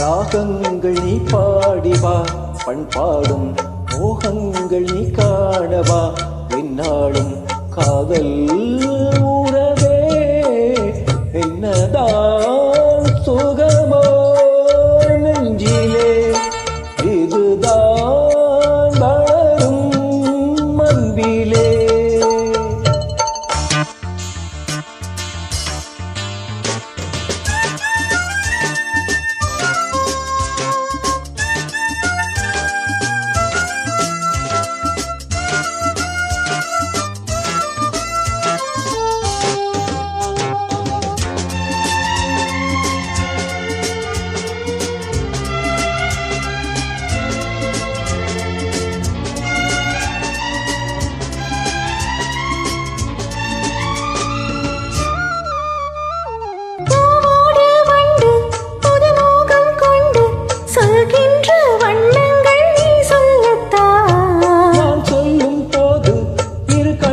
ராகங்கள் நீ பாடிவா பண்பாடும் மோகங்கள் நீ காணவா. என்னாலும் காதல் உறவே என்னதான்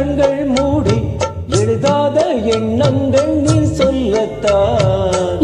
கண்கள் மூடி எழுதாத எண்ணங்கள் நீ சொல்லத்தான்.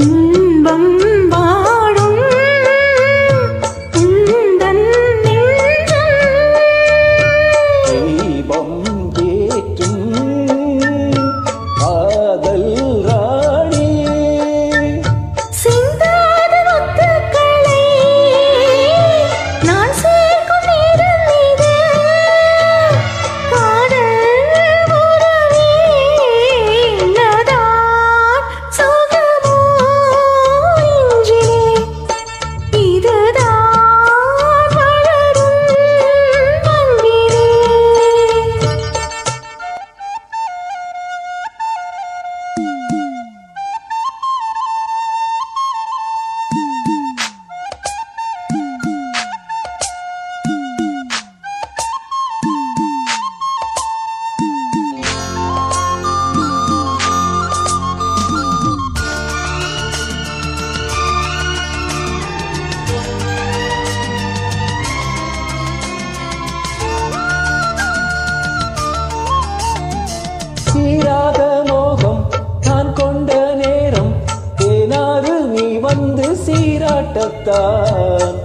लगता